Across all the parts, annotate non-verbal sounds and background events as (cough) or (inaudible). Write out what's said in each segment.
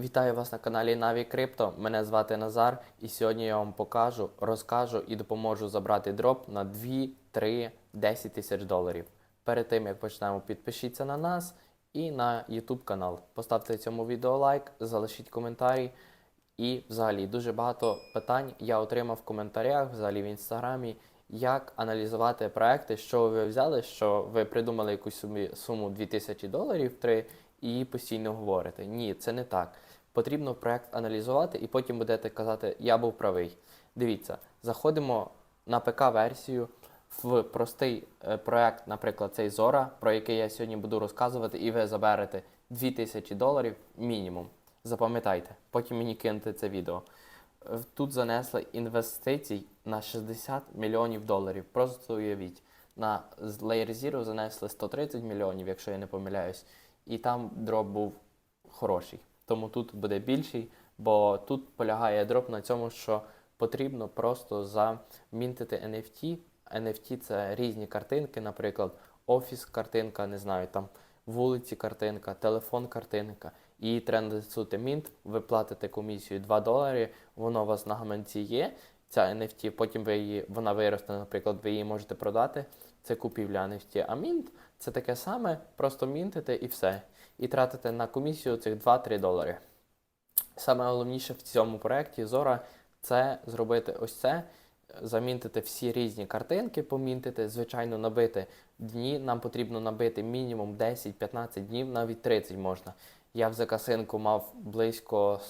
Вітаю вас на каналі Наві Крипто. Мене звати Назар, і сьогодні я вам покажу, розкажу і допоможу забрати дроп на 2, 3, 10 тисяч доларів. Перед тим як почнемо, підпишіться на нас і на YouTube канал. Поставте цьому відео лайк, залишіть коментарі. І взагалі дуже багато питань я отримав в коментарях, взагалі в інстаграмі, як аналізувати проекти, що ви взяли, що ви придумали якусь суму 2000 доларів 3 і постійно говорите. Ні, це не так. Потрібно проект аналізувати і потім будете казати, я був правий. Дивіться, заходимо на ПК-версію в простий е, проект, наприклад, цей Zora, про який я сьогодні буду розказувати, і ви заберете 2000 доларів мінімум. Запам'ятайте, потім мені кинете це відео. Е, Тут занесли інвестицій на 60 мільйонів доларів. Просто уявіть. На Layer Zero занесли 130 мільйонів, якщо я не помиляюсь, і там дроп був хороший. Тому тут буде більший, бо тут полягає дроп на цьому, що потрібно просто замінтити NFT. NFT це різні картинки, наприклад, офіс картинка, не знаю, там вулиці картинка, телефон картинка. І треба надсути мінт, ви платите комісію 2 долари, воно у вас на гаманці є. Ця NFT, потім ви її, вона виросте, наприклад, ви її можете продати. Це купівля NFT. А мінт це таке саме, просто мінтите і все. І тратите на комісію цих 2-3 долари. Саме головніше в цьому проєкті Zora це зробити ось це, замінтити всі різні картинки, помінтити, звичайно, набити дні. Нам потрібно набити мінімум 10-15 днів, навіть 30 можна. Я в закасинку мав близько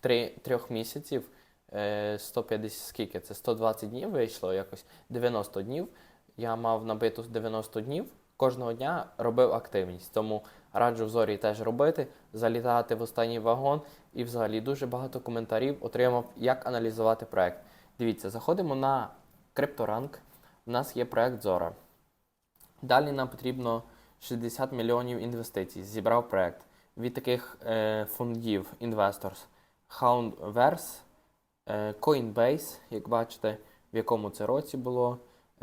3, 3 місяців. е, 150, скільки це? 120 днів вийшло якось 90 днів. Я мав набиту 90 днів. Кожного дня робив активність. Тому раджу в зорі теж робити, залітати в останній вагон. І взагалі дуже багато коментарів отримав, як аналізувати проект. Дивіться, заходимо на CryptoRank. У нас є проект Zora. Далі нам потрібно 60 мільйонів інвестицій. Зібрав проект від таких е, фондів Investors. Houndverse, е, Coinbase, як бачите, в якому це році було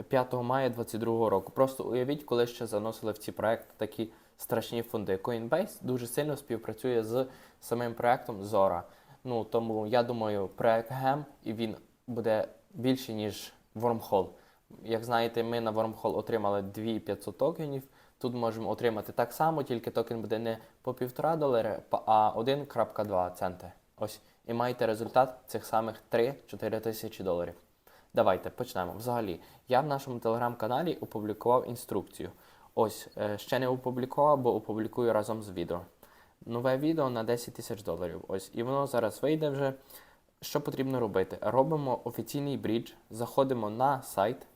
5 мая 2022 року. Просто уявіть, коли ще заносили в ці проекти такі страшні фонди. Coinbase дуже сильно співпрацює з самим проектом Zora. Ну тому я думаю, проект GEM і він буде більше, ніж Wormhole. Як знаєте, ми на Wormhole отримали 2500 токенів. Тут можемо отримати так само, тільки токен буде не по 1,5 долари, а 1,2 центи. Ось. І маєте результат цих самих 3-4 тисячі доларів. Давайте почнемо. Взагалі, я в нашому телеграм-каналі опублікував інструкцію. Ось, е, ще не опублікував, бо опублікую разом з відео. Нове відео на 10 тисяч доларів. Ось, і воно зараз вийде вже. Що потрібно робити? Робимо офіційний брідж, заходимо на сайт,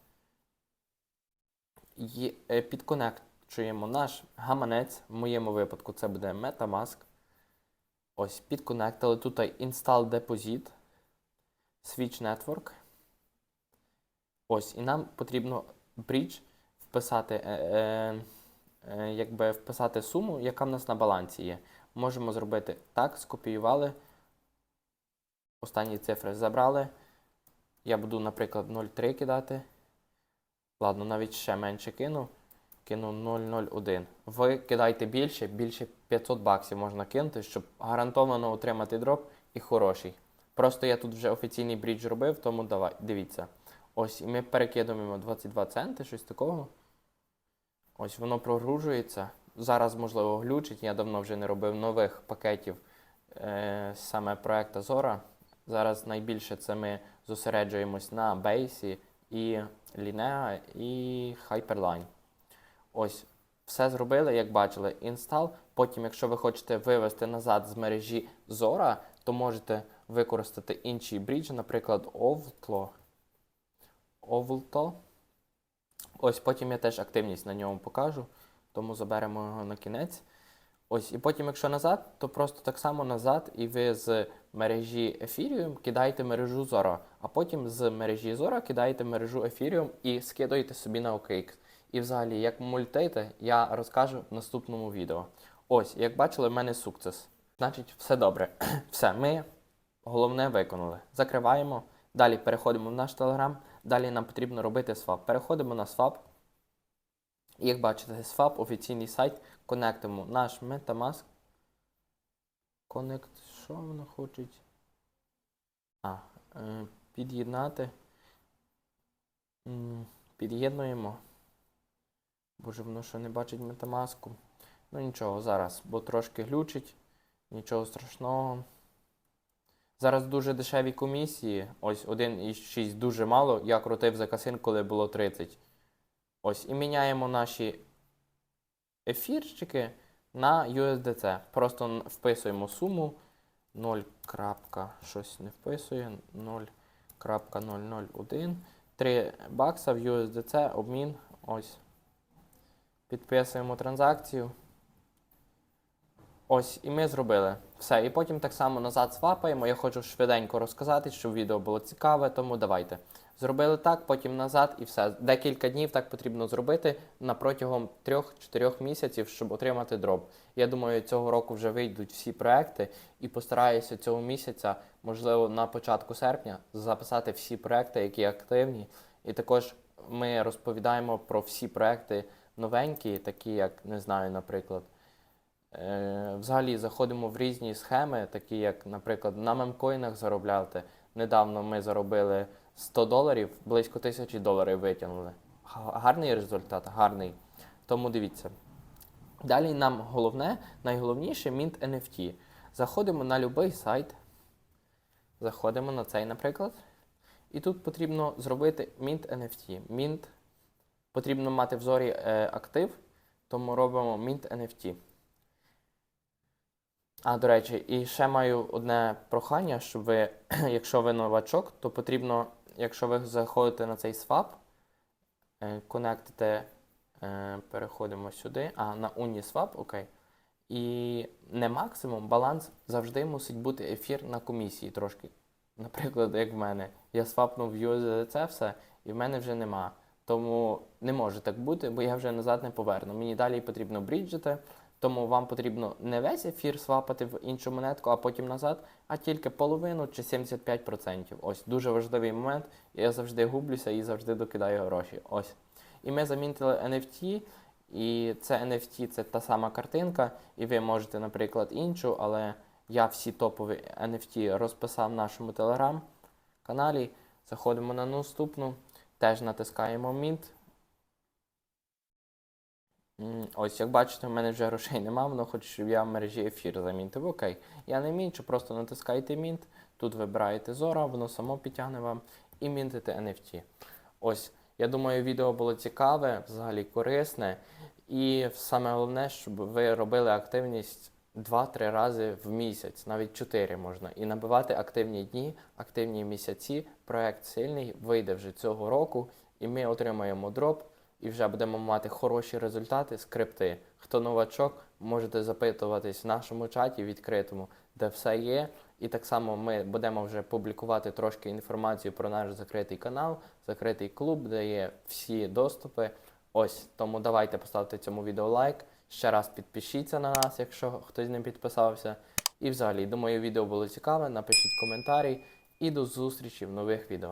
і, е, підконекчуємо наш гаманець. В моєму випадку це буде Metamask. Ось, підконектили. Тут Install Deposit, Switch Network. Ось, і нам потрібно брідж вписати, е, е, е, якби вписати суму, яка в нас на балансі є. Можемо зробити так, скопіювали. Останні цифри забрали. Я буду, наприклад, 0,3 кидати. Ладно, навіть ще менше кину. Кину 0,01. Ви кидайте більше, більше 500 баксів можна кинути, щоб гарантовано отримати дроп і хороший. Просто я тут вже офіційний брідж робив, тому давай, дивіться. Ось, і ми перекидуємо 22 центи, щось такого. Ось воно прогружується. Зараз, можливо, глючить. Я давно вже не робив нових пакетів е, саме проекта Zora. Зараз найбільше це ми зосереджуємось на Base і Linea і Hyperline. Ось, все зробили, як бачили, install. Потім, якщо ви хочете вивести назад з мережі Zora, то можете використати інший брідж, наприклад, Ovtlo. Ovlto. Ось потім я теж активність на ньому покажу, тому заберемо його на кінець. Ось, і потім, якщо назад, то просто так само назад, і ви з мережі Ethereum кидаєте мережу Zora, а потім з мережі Zora кидаєте мережу Ethereum і скидуєте собі на OKX. І взагалі, як мультити, я розкажу в наступному відео. Ось, як бачили, в мене сукцес. Значить, все добре. (clears throat) Все, ми головне виконали. Закриваємо. Далі переходимо в наш Telegram. Далі нам потрібно робити свап. Переходимо на свап. Як бачите, свап, офіційний сайт, конектимо наш Metamask. Connect, що воно хоче? А, е, під'єднати. Під'єднуємо. Боже, воно що не бачить метамаску. Ну нічого, зараз, бо трошки глючить. Нічого страшного. Зараз дуже дешеві комісії. Ось 1,6 дуже мало. Я крутив за касин, коли було 30. Ось, і міняємо наші ефірчики на USDC. Просто вписуємо суму 0. щось не вписує. 0.001. 3 бакса в USDC, обмін. Ось. Підписуємо транзакцію. Ось, і ми зробили все. І потім так само назад свапаємо. Я хочу швиденько розказати, щоб відео було цікаве, тому давайте. Зробили так, потім назад і все. Декілька днів так потрібно зробити на протягом 3-4 місяців, щоб отримати дроп. Я думаю, цього року вже вийдуть всі проекти і постараюся цього місяця, можливо, на початку серпня, записати всі проекти, які активні. І також ми розповідаємо про всі проекти новенькі, такі як, не знаю, наприклад. Е, Взагалі заходимо в різні схеми, такі як, наприклад, на мемкоїнах заробляти. Недавно ми заробили 100 доларів, близько тисячі доларів витягнули. Гарний результат, гарний. Тому дивіться. Далі нам головне, найголовніше Mint NFT. Заходимо на будь-який сайт. Заходимо на цей, наприклад. І тут потрібно зробити Mint NFT. Mint потрібно мати в зорі е, актив, тому робимо Mint NFT. А, до речі, і ще маю одне прохання, щоб ви, (clears throat) якщо ви новачок, то потрібно, якщо ви заходите на цей свап, е, конектите, е, переходимо сюди, а на Uniswap, окей. І не максимум, баланс завжди мусить бути ефір на комісії трошки. Наприклад, як в мене. Я свапнув USDC все, і в мене вже нема. Тому не може так бути, бо я вже назад не поверну. Мені далі потрібно бріджити, тому вам потрібно не весь ефір свапати в іншу монетку, а потім назад, а тільки половину чи 75%. Ось дуже важливий момент. Я завжди гублюся і завжди докидаю гроші. Ось. І ми замінтили NFT, і це NFT це та сама картинка, і ви можете, наприклад, іншу, але я всі топові NFT розписав в нашому телеграм-каналі. Заходимо на наступну, теж натискаємо Mint. Ось, як бачите, в мене вже грошей нема, хоче, щоб я в мережі ефір замінтив. Окей. Я не мінчу, просто натискаєте Mint, тут вибираєте Zora, воно само підтягне вам і мінтите NFT. Ось, я думаю, відео було цікаве, взагалі корисне. І саме головне, щоб ви робили активність 2-3 рази в місяць, навіть 4 можна. І набивати активні дні, активні місяці. Проект сильний вийде вже цього року, і ми отримаємо дроп і вже будемо мати хороші результати, скрипти. Хто новачок, можете запитуватись в нашому чаті відкритому, де все є. І так само ми будемо вже публікувати трошки інформацію про наш закритий канал, закритий клуб, де є всі доступи. Ось тому давайте поставте цьому відео лайк. Ще раз підпишіться на нас, якщо хтось не підписався. І взагалі, думаю, відео було цікаве. Напишіть коментарі і до зустрічі в нових відео.